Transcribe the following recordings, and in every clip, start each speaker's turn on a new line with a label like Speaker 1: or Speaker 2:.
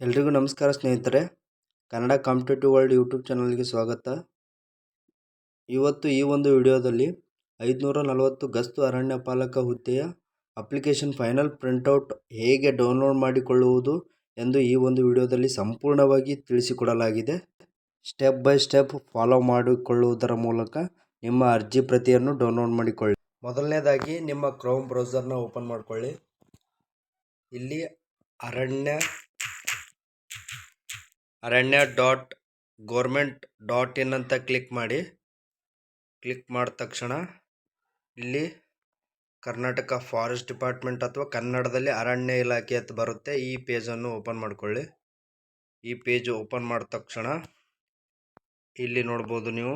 Speaker 1: ಎಲ್ರಿಗೂ ನಮಸ್ಕಾರ ಸ್ನೇಹಿತರೆ. ಕನ್ನಡ ಕಾಂಪಿಟೇಟಿವ್ ವರ್ಲ್ಡ್ ಯೂಟ್ಯೂಬ್ ಚಾನಲ್ಗೆ ಸ್ವಾಗತ. ಇವತ್ತು ಈ ಒಂದು ವಿಡಿಯೋದಲ್ಲಿ ಐದುನೂರ ನಲವತ್ತು ಗಸ್ತು ಅರಣ್ಯ ಪಾಲಕ ಹುದ್ದೆಯ ಅಪ್ಲಿಕೇಶನ್ ಫೈನಲ್ ಪ್ರಿಂಟೌಟ್ ಹೇಗೆ ಡೌನ್ಲೋಡ್ ಮಾಡಿಕೊಳ್ಳುವುದು ಎಂದು ಈ ಒಂದು ವಿಡಿಯೋದಲ್ಲಿ ಸಂಪೂರ್ಣವಾಗಿ ತಿಳಿಸಿಕೊಡಲಾಗಿದೆ. ಸ್ಟೆಪ್ ಬೈ ಸ್ಟೆಪ್ ಫಾಲೋ ಮಾಡಿಕೊಳ್ಳುವುದರ ಮೂಲಕ ನಿಮ್ಮ ಅರ್ಜಿ ಪ್ರತಿಯನ್ನು ಡೌನ್ಲೋಡ್ ಮಾಡಿಕೊಳ್ಳಿ. ಮೊದಲನೇದಾಗಿ ನಿಮ್ಮ ಕ್ರೋಮ್ ಬ್ರೌಸರ್ನ ಓಪನ್ ಮಾಡಿಕೊಳ್ಳಿ. ಇಲ್ಲಿ ಅರಣ್ಯ ಅರಣ್ಯ ಡಾಟ್ ಗೋರ್ಮೆಂಟ್ ಡಾಟ್ ಇನ್ ಅಂತ ಕ್ಲಿಕ್ ಮಾಡಿ. ಕ್ಲಿಕ್ ಮಾಡಿದ ತಕ್ಷಣ ಇಲ್ಲಿ ಕರ್ನಾಟಕ ಫಾರೆಸ್ಟ್ ಡಿಪಾರ್ಟ್ಮೆಂಟ್ ಅಥವಾ ಕನ್ನಡದಲ್ಲಿ ಅರಣ್ಯ ಇಲಾಖೆ ಅಂತ ಬರುತ್ತೆ. ಈ ಪೇಜನ್ನು ಓಪನ್ ಮಾಡಿಕೊಳ್ಳಿ. ಈ ಪೇಜ್ ಓಪನ್ ಮಾಡಿದ ತಕ್ಷಣ ಇಲ್ಲಿ ನೋಡ್ಬೋದು ನೀವು.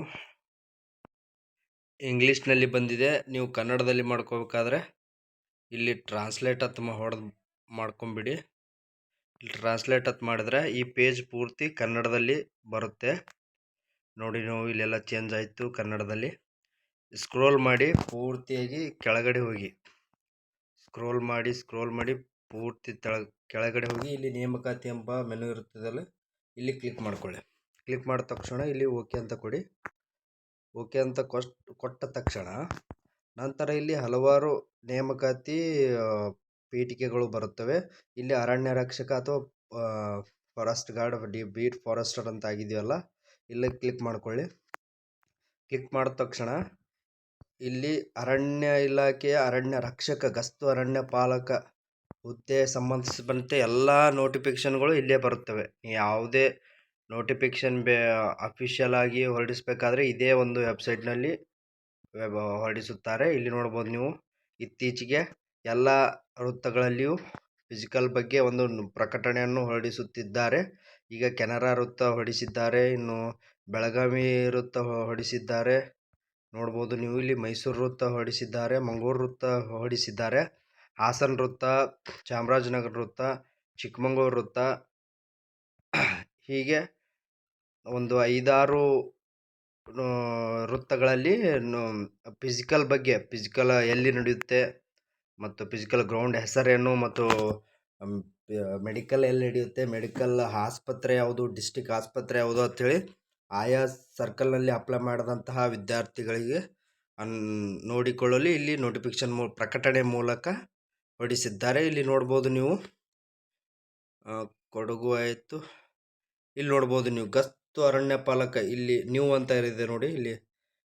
Speaker 1: ಇಂಗ್ಲೀಷ್ನಲ್ಲಿ ಬಂದಿದೆ. ನೀವು ಕನ್ನಡದಲ್ಲಿ ಮಾಡ್ಕೋಬೇಕಾದ್ರೆ ಇಲ್ಲಿ ಟ್ರಾನ್ಸ್ಲೇಟ್ ಅಥವಾ ಹೊಡೆದು ಮಾಡ್ಕೊಂಬಿಡಿ. ಟ್ರಾನ್ಸ್ಲೇಟ್ ಅಂತ ಮಾಡಿದ್ರೆ ಈ ಪೇಜ್ ಪೂರ್ತಿ ಕನ್ನಡದಲ್ಲಿ ಬರುತ್ತೆ. ನೋಡಿ ನಾವು ಇಲ್ಲೆಲ್ಲ ಚೇಂಜ್ ಆಯಿತು ಕನ್ನಡದಲ್ಲಿ. ಸ್ಕ್ರೋಲ್ ಮಾಡಿ ಪೂರ್ತಿಯಾಗಿ ಕೆಳಗಡೆ ಹೋಗಿ. ಸ್ಕ್ರೋಲ್ ಮಾಡಿ ಸ್ಕ್ರೋಲ್ ಮಾಡಿ ಪೂರ್ತಿ ಕೆಳಗಡೆ ಹೋಗಿ ಇಲ್ಲಿ ನೇಮಕಾತಿ ಎಂಬ ಮೆನು ಇರುತ್ತದಲ್ಲ, ಇಲ್ಲಿ ಕ್ಲಿಕ್ ಮಾಡ್ಕೊಳ್ಳಿ. ಕ್ಲಿಕ್ ಮಾಡಿದ ತಕ್ಷಣ ಇಲ್ಲಿ ಓಕೆ ಅಂತ ಕೊಡಿ. ಓಕೆ ಅಂತ ಕೊಟ್ಟ ತಕ್ಷಣ ನಂತರ ಇಲ್ಲಿ ಹಲವಾರು ನೇಮಕಾತಿ ಪೀಠಿಕೆಗಳು ಬರುತ್ತವೆ. ಇಲ್ಲಿ ಅರಣ್ಯ ರಕ್ಷಕ ಅಥವಾ forest guard D beat forester ಅಂತ ಆಗಿದೆಯಲ್ಲ, ಇಲ್ಲಿ ಕ್ಲಿಕ್ ಮಾಡ್ಕೊಳ್ಳಿ. ಕ್ಲಿಕ್ ಮಾಡಿದ ತಕ್ಷಣ, ಇಲ್ಲಿ ಅರಣ್ಯ ಇಲಾಖೆಯ ಅರಣ್ಯ ರಕ್ಷಕ, ಗಸ್ತು ಅರಣ್ಯ ಪಾಲಕ, ಹುದ್ದೆ ಸಂಬಂಧಿಸಿದಂತೆ ಎಲ್ಲ ನೋಟಿಫಿಕೇಷನ್ಗಳು ಇಲ್ಲೇ ಬರುತ್ತವೆ. ಯಾವುದೇ ನೋಟಿಫಿಕೇಷನ್ ಬೇ ಅಫಿಷಿಯಲ್ ಆಗಿ ಹೊರಡಿಸಬೇಕಾದ್ರೆ ಇದೇ ಒಂದು ವೆಬ್ಸೈಟ್ನಲ್ಲಿ ವೆಬ್ ಹೊರಡಿಸುತ್ತಾರೆ. ಇಲ್ಲಿ ನೋಡ್ಬೋದು ನೀವು, ಇತ್ತೀಚೆಗೆ ಎಲ್ಲ ವೃತ್ತಗಳಲ್ಲಿಯೂ ಫಿಸಿಕಲ್ ಬಗ್ಗೆ ಒಂದು ಪ್ರಕಟಣೆಯನ್ನು ಹೊರಡಿಸುತ್ತಿದ್ದಾರೆ. ಈಗ ಕೆನರಾ ವೃತ್ತ ಹೊರಡಿಸಿದ್ದಾರೆ, ಇನ್ನು ಬೆಳಗಾವಿ ವೃತ್ತ ಹೊರಡಿಸಿದ್ದಾರೆ. ನೋಡ್ಬೋದು ನೀವು ಇಲ್ಲಿ ಮೈಸೂರು ವೃತ್ತ ಹೊರಡಿಸಿದ್ದಾರೆ, ಮಂಗಳೂರು ವೃತ್ತ ಹೊರಡಿಸಿದ್ದಾರೆ. ಹಾಸನ ವೃತ್ತ, ಚಾಮರಾಜನಗರ ವೃತ್ತ, ಚಿಕ್ಕಮಗಳೂರು ವೃತ್ತ. ಹೀಗೆ ಒಂದು ಐದಾರು ವೃತ್ತಗಳಲ್ಲಿ ಫಿಸಿಕಲ್ ಬಗ್ಗೆ ಫಿಸಿಕಲ್ ಎಲ್ಲಿ ನಡೆಯುತ್ತೆ ಮತ್ತು ಫಿಸಿಕಲ್ ಗ್ರೌಂಡ್ ಹೆಸರೇನು ಮತ್ತು ಮೆಡಿಕಲ್ ಎಲ್ಲಿ ನಡೆಯುತ್ತೆ ಮೆಡಿಕಲ್ ಆಸ್ಪತ್ರೆ ಯಾವುದು ಡಿಸ್ಟಿಕ್ ಆಸ್ಪತ್ರೆ ಯಾವುದು ಅಂಥೇಳಿ ಆಯಾ ಸರ್ಕಲ್ನಲ್ಲಿ ಅಪ್ಲೈ ಮಾಡಿದಂತಹ ವಿದ್ಯಾರ್ಥಿಗಳಿಗೆ ಅನ್, ನೋಡಿಕೊಳ್ಳಲು ಇಲ್ಲಿ ನೋಟಿಫಿಕೇಶನ್ ಮೂ, ಪ್ರಕಟಣೆ ಮೂಲಕ ಹೊರಡಿಸಿದ್ದಾರೆ. ಇಲ್ಲಿ ನೋಡ್ಬೋದು ನೀವು ಕೊಡಗು ಆಯಿತು. ಇಲ್ಲಿ ನೋಡ್ಬೋದು ನೀವು, ಗಸ್ತು ಅರಣ್ಯ ಪಾಲಕ ಇಲ್ಲಿ, ನೀವು ಅಂತ ಇದೆ ನೋಡಿ, ಇಲ್ಲಿ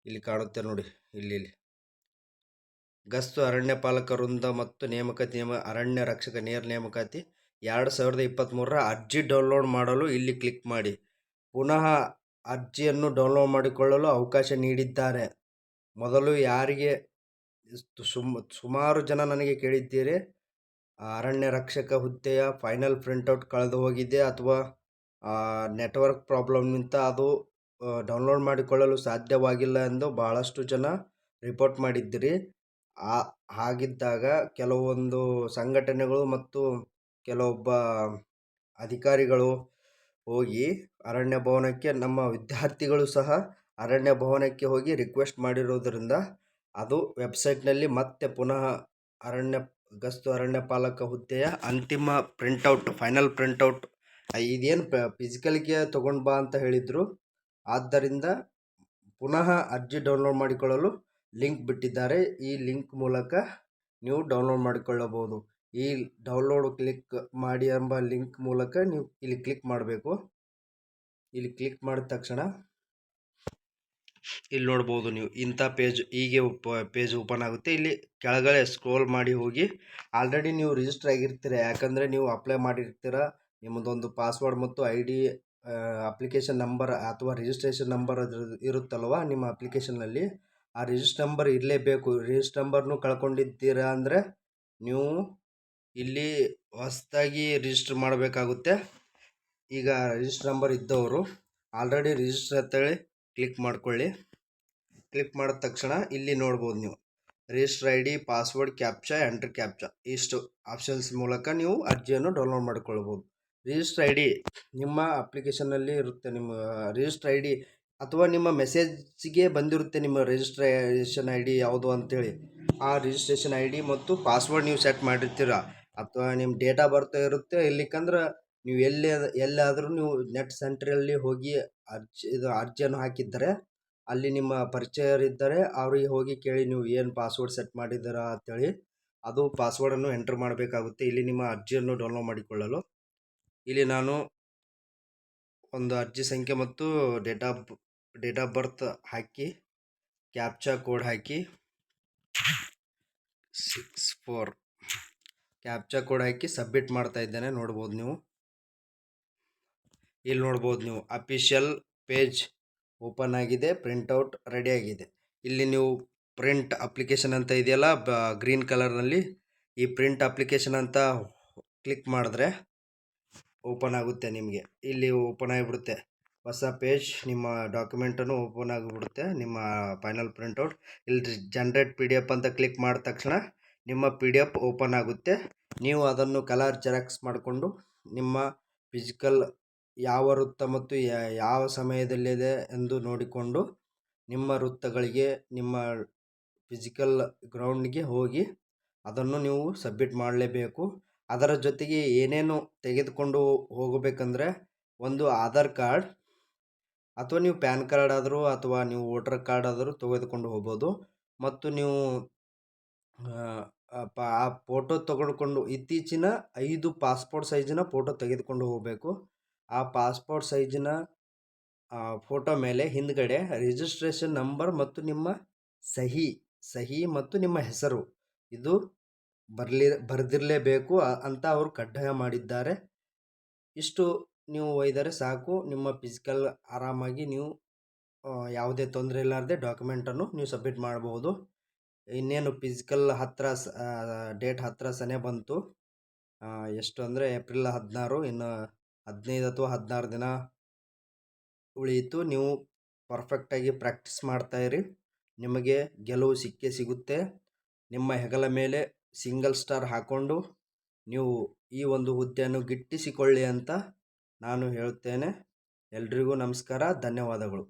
Speaker 1: ಇಲ್ಲಿ ಕಾಣುತ್ತೆ ನೋಡಿ, ಇಲ್ಲಿ ಇಲ್ಲಿ. ಗಸ್ತು ಅರಣ್ಯ ಪಾಲಕ ವೃಂದ ಮತ್ತು ನೇಮಕಾತಿ ನೇಮ, ಅರಣ್ಯ ರಕ್ಷಕ ನೇರ ನೇಮಕಾತಿ ಎರಡು ಸಾವಿರದ ಇಪ್ಪತ್ತ್ಮೂರರ ಅರ್ಜಿ ಡೌನ್ಲೋಡ್ ಮಾಡಲು ಇಲ್ಲಿ ಕ್ಲಿಕ್ ಮಾಡಿ. ಪುನಃ ಅರ್ಜಿಯನ್ನು ಡೌನ್ಲೋಡ್ ಮಾಡಿಕೊಳ್ಳಲು ಅವಕಾಶ ನೀಡಿದ್ದಾರೆ. ಮೊದಲು ಯಾರಿಗೆ ಸುಮ್, ಸುಮಾರು ಜನ ನನಗೆ ಕೇಳಿದ್ದೀರಿ. ಅರಣ್ಯ ರಕ್ಷಕ ಹುದ್ದೆಯ ಫೈನಲ್ ಪ್ರಿಂಟೌಟ್ ಕಳೆದು ಹೋಗಿದೆ ಅಥವಾ ನೆಟ್ವರ್ಕ್ ಪ್ರಾಬ್ಲಮ್ನಿಂದ ಅದು ಡೌನ್ಲೋಡ್ ಮಾಡಿಕೊಳ್ಳಲು ಸಾಧ್ಯವಾಗಿಲ್ಲ ಎಂದು ಬಹಳಷ್ಟು ಜನ ರಿಪೋರ್ಟ್ ಮಾಡಿದ್ದೀರಿ. ಆ, ಹಾಗಿದ್ದಾಗ ಕೆಲವೊಂದು ಸಂಘಟನೆಗಳು ಮತ್ತು ಕೆಲವೊಬ್ಬ ಅಧಿಕಾರಿಗಳು ಹೋಗಿ ಅರಣ್ಯ ಭವನಕ್ಕೆ, ನಮ್ಮ ವಿದ್ಯಾರ್ಥಿಗಳು ಸಹ ಅರಣ್ಯ ಭವನಕ್ಕೆ ಹೋಗಿ ರಿಕ್ವೆಸ್ಟ್ ಮಾಡಿರೋದರಿಂದ ಅದು ವೆಬ್ಸೈಟ್ನಲ್ಲಿ ಮತ್ತೆ ಪುನಃ ಅರಣ್ಯ ಗಸ್ತು ಅರಣ್ಯ ಪಾಲಕ ಹುದ್ದೆಯ ಅಂತಿಮ ಪ್ರಿಂಟೌಟ್ ಫೈನಲ್ ಪ್ರಿಂಟೌಟ್ ಇದೇನು ಫಿಸಿಕಲ್ಗೆ ತೊಗೊಂಡು ಬಾ ಅಂತ ಹೇಳಿದರು. ಆದ್ದರಿಂದ ಪುನಃ ಅರ್ಜಿ ಡೌನ್ಲೋಡ್ ಮಾಡಿಕೊಳ್ಳಲು ಲಿಂಕ್ ಬಿಟ್ಟಿದ್ದಾರೆ. ಈ ಲಿಂಕ್ ಮೂಲಕ ನೀವು ಡೌನ್ಲೋಡ್ ಮಾಡಿಕೊಳ್ಳಬಹುದು. ಈ ಡೌನ್ಲೋಡ್ ಕ್ಲಿಕ್ ಮಾಡಿ ಎಂಬ ಲಿಂಕ್ ಮೂಲಕ ನೀವು ಇಲ್ಲಿ ಕ್ಲಿಕ್ ಮಾಡಬೇಕು. ಇಲ್ಲಿ ಕ್ಲಿಕ್ ಮಾಡಿದ ತಕ್ಷಣ ಇಲ್ಲಿ ನೋಡ್ಬೋದು ನೀವು ಇಂಥ ಪೇಜ್ ಹೀಗೆ ಪೇಜ್ ಓಪನ್ ಆಗುತ್ತೆ. ಇಲ್ಲಿ ಕೆಳಗಡೆ ಸ್ಕ್ರೋಲ್ ಮಾಡಿ ಹೋಗಿ ಆಲ್ರೆಡಿ ನೀವು ರಿಜಿಸ್ಟರ್ ಆಗಿರ್ತೀರ. ಯಾಕಂದರೆ ನೀವು ಅಪ್ಲೈ ಮಾಡಿರ್ತೀರ. ನಿಮ್ಮದೊಂದು ಪಾಸ್ವರ್ಡ್ ಮತ್ತು ಐ ಡಿ ಅಪ್ಲಿಕೇಶನ್ ನಂಬರ್ ಅಥವಾ ರಿಜಿಸ್ಟ್ರೇಷನ್ ನಂಬರ್ ಅದ್ರ ಇರುತ್ತಲ್ವ ನಿಮ್ಮ ಅಪ್ಲಿಕೇಶನ್ನಲ್ಲಿ. ಆ ರಿಜಿಸ್ಟರ್ ನಂಬರ್ ಇರಲೇಬೇಕು. ರಿಜಿಸ್ಟರ್ ನಂಬರ್ನು ಕಳ್ಕೊಂಡಿದ್ದೀರಾ ಅಂದರೆ ನೀವು ಇಲ್ಲಿ ಹೊಸದಾಗಿ ರಿಜಿಸ್ಟರ್ ಮಾಡಬೇಕಾಗುತ್ತೆ. ಈಗ ರಿಜಿಸ್ಟರ್ ನಂಬರ್ ಇದ್ದವರು ಆಲ್ರೆಡಿ ರಿಜಿಸ್ಟರ್ ಅಂತೇಳಿ ಕ್ಲಿಕ್ ಮಾಡ್ಕೊಳ್ಳಿ. ಕ್ಲಿಕ್ ಮಾಡಿದ ತಕ್ಷಣ ಇಲ್ಲಿ ನೋಡ್ಬೋದು ನೀವು. Register I D password captcha enter captcha ಇಷ್ಟು ಆಪ್ಷನ್ಸ್ ಮೂಲಕ ನೀವು ಅರ್ಜಿಯನ್ನು ಡೌನ್ಲೋಡ್ ಮಾಡ್ಕೊಳ್ಬೋದು. ರಿಜಿಸ್ಟರ್ ಐ ಡಿ ನಿಮ್ಮ ಅಪ್ಲಿಕೇಶನಲ್ಲಿ ಇರುತ್ತೆ ನಿಮ್ಮ ರಿಜಿಸ್ಟರ್ ಐ ಡಿ ಅಥವಾ ನಿಮ್ಮ ಮೆಸೇಜ್ಗೆ ಬಂದಿರುತ್ತೆ ನಿಮ್ಮ ರಿಜಿಸ್ಟ್ರೇಷನ್ ಐ ಡಿ ಯಾವುದು ಅಂತೇಳಿ. ಆ ರಿಜಿಸ್ಟ್ರೇಷನ್ ಐ ಡಿ ಮತ್ತು ಪಾಸ್ವರ್ಡ್ ನೀವು ಸೆಟ್ ಮಾಡಿರ್ತೀರ? ಅಥವಾ ನಿಮ್ಮ ಡೇಟ್ ಆಫ್ ಬರ್ತ್ ಇರುತ್ತೆ ಇಲ್ಲಿಕ್ಕಂದ್ರೆ ನೀವು ಎಲ್ಲಿ ಎಲ್ಲಾದರೂ ನೀವು ನೆಟ್ ಸೆಂಟ್ರಲ್ಲಿ ಹೋಗಿ ಅರ್ಜಿ, ಇದು ಅರ್ಜಿಯನ್ನು ಹಾಕಿದ್ದರೆ, ಅಲ್ಲಿ ನಿಮ್ಮ ಪರಿಚಯರಿದ್ದರೆ, ಅವರಿಗೆ ಹೋಗಿ ಕೇಳಿ ನೀವು ಏನು ಪಾಸ್ವರ್ಡ್ ಸೆಟ್ ಮಾಡಿದ್ದೀರಾ ಅಂತೇಳಿ. ಅದು ಪಾಸ್ವರ್ಡನ್ನು ಎಂಟ್ರ್ ಮಾಡಬೇಕಾಗುತ್ತೆ. ಇಲ್ಲಿ ನಿಮ್ಮ ಅರ್ಜಿಯನ್ನು ಡೌನ್ಲೋಡ್ ಮಾಡಿಕೊಳ್ಳಲು. ಇಲ್ಲಿ ನಾನು ಒಂದು ಅರ್ಜಿ ಸಂಖ್ಯೆ ಮತ್ತು date of date of birth hockey captcha code ಹಾಕಿ ಸಿಕ್ಸ್ ಫೋರ್ ಕ್ಯಾಪ್ಚಾ ಕೋಡ್ ಹಾಕಿ ಸಬ್ಮಿಟ್ ಮಾಡ್ತಾ ಇದ್ದೇನೆ, ನೋಡ್ಬೋದು ನೀವು. ಇಲ್ಲಿ ನೋಡ್ಬೋದು ನೀವು ಅಫಿಷಿಯಲ್ ಪೇಜ್ ಓಪನ್ ಆಗಿದೆ ಪ್ರಿಂಟೌಟ್ ಆಗಿದೆ. ಇಲ್ಲಿ ನೀವು ಪ್ರಿಂಟ್ ಅಪ್ಲಿಕೇಶನ್ ಅಂತ ಇದೆಯಲ್ಲ ಗ್ರೀನ್ ಕಲರ್ನಲ್ಲಿ ಈ ಪ್ರಿಂಟ್ ಅಪ್ಲಿಕೇಶನ್ ಅಂತ ಕ್ಲಿಕ್ ಮಾಡಿದ್ರೆ ಓಪನ್ ಆಗುತ್ತೆ ನಿಮಗೆ. ಇಲ್ಲಿ ಓಪನ್ ಆಗಿಬಿಡುತ್ತೆ. ಹೊಸ ಪೇಜ್ ನಿಮ್ಮ ಡಾಕ್ಯುಮೆಂಟನ್ನು ಓಪನ್ ಆಗಿಬಿಡುತ್ತೆ, ನಿಮ್ಮ ಫೈನಲ್ ಪ್ರಿಂಟೌಟ್ ಇಲ್ಲಿ ಜನ್ರೇಟ್ ಪಿ ಡಿ ಎಫ್ ಅಂತ ಕ್ಲಿಕ್ ಮಾಡಿದ ತಕ್ಷಣ ನಿಮ್ಮ ಪಿ ಡಿ ಎಫ್ ಓಪನ್ ಆಗುತ್ತೆ. ನೀವು ಅದನ್ನು ಕಲರ್ ಜೆರಾಕ್ಸ್ ಮಾಡಿಕೊಂಡು ನಿಮ್ಮ ಫಿಸಿಕಲ್ ಯಾವ ವೃತ್ತ ಮತ್ತು ಯಾವ ಸಮಯದಲ್ಲಿದೆ ಎಂದು ನೋಡಿಕೊಂಡು ನಿಮ್ಮ ವೃತ್ತಗಳಿಗೆ, ನಿಮ್ಮ ಫಿಸಿಕಲ್ ಗ್ರೌಂಡ್ಗೆ ಹೋಗಿ ಅದನ್ನು ನೀವು ಸಬ್ಮಿಟ್ ಮಾಡಲೇಬೇಕು. ಅದರ ಜೊತೆಗೆ ಏನೇನು ತೆಗೆದುಕೊಂಡು ಹೋಗಬೇಕಂದ್ರೆ ಒಂದು ಆಧಾರ್ ಕಾರ್ಡ್ ಅಥವಾ ನೀವು ಪ್ಯಾನ್ ಕಾರ್ಡ್ ಆದರೂ ಅಥವಾ ನೀವು ವೋಟರ್ ಕಾರ್ಡ್ ಆದರೂ ತೆಗೆದುಕೊಂಡು ಹೋಗ್ಬೋದು. ಮತ್ತು ನೀವು, ಆ ಫೋಟೋ ತೆಗೆದುಕೊಂಡು ಇತ್ತೀಚಿನ ಐದು ಪಾಸ್ಪೋರ್ಟ್ ಸೈಜಿನ ಫೋಟೋ ತೆಗೆದುಕೊಂಡು ಹೋಗಬೇಕು. ಆ ಪಾಸ್ಪೋರ್ಟ್ ಸೈಜಿನ ಫೋಟೋ ಮೇಲೆ ಹಿಂದ್ಗಡೆ ರಿಜಿಸ್ಟ್ರೇಷನ್ ನಂಬರ್ ಮತ್ತು ನಿಮ್ಮ ಸಹಿ ಸಹಿ ಮತ್ತು ನಿಮ್ಮ ಹೆಸರು. ಇದು ಬರಲಿ, ಬರೆದಿರಲೇಬೇಕು ಅಂತ ಅವರು ಕಡ್ಡಾಯ ಮಾಡಿದ್ದಾರೆ. ಇಷ್ಟು ನೀವು ಒಯ್ದರೆ ಸಾಕು, ನಿಮ್ಮ ಫಿಸಿಕಲ್ ಆರಾಮಾಗಿ ನೀವು ಯಾವುದೇ ತೊಂದರೆ ಇಲ್ಲಾರದೆ ಡಾಕ್ಯುಮೆಂಟನ್ನು ನೀವು ಸಬ್ಮಿಟ್ ಮಾಡಬಹುದು ಇನ್ನೇನು ಫಿಸಿಕಲ್ ಹತ್ತಿರ ಡೇಟ್ ಹತ್ತಿರ ಸನೆ ಬಂತು. ಎಷ್ಟು ಅಂದರೆ ಏಪ್ರಿಲ್ ಹದಿನಾರು, ಇನ್ನು ಹದಿನೈದು ಅಥವಾ ಹದಿನಾರು ದಿನ ಉಳಿಯಿತು. ನೀವು ಪರ್ಫೆಕ್ಟಾಗಿ ಪ್ರಾಕ್ಟೀಸ್ ಮಾಡ್ತಾಯಿರಿ ನಿಮಗೆ ಗೆಲುವು ಸಿಕ್ಕೇ ಸಿಗುತ್ತೆ. ನಿಮ್ಮ ಹೆಗಲ ಮೇಲೆ ಸಿಂಗಲ್ ಸ್ಟಾರ್ ಹಾಕ್ಕೊಂಡು ನೀವು ಈ ಒಂದು ಹುದ್ದೆಯನ್ನು ಗಿಟ್ಟಿಸಿಕೊಳ್ಳಿ ಅಂತ ನಾನು ಹೇಳುತ್ತೇನೆ. ಎಲ್ರಿಗೂ ನಮಸ್ಕಾರ ಧನ್ಯವಾದಗಳು.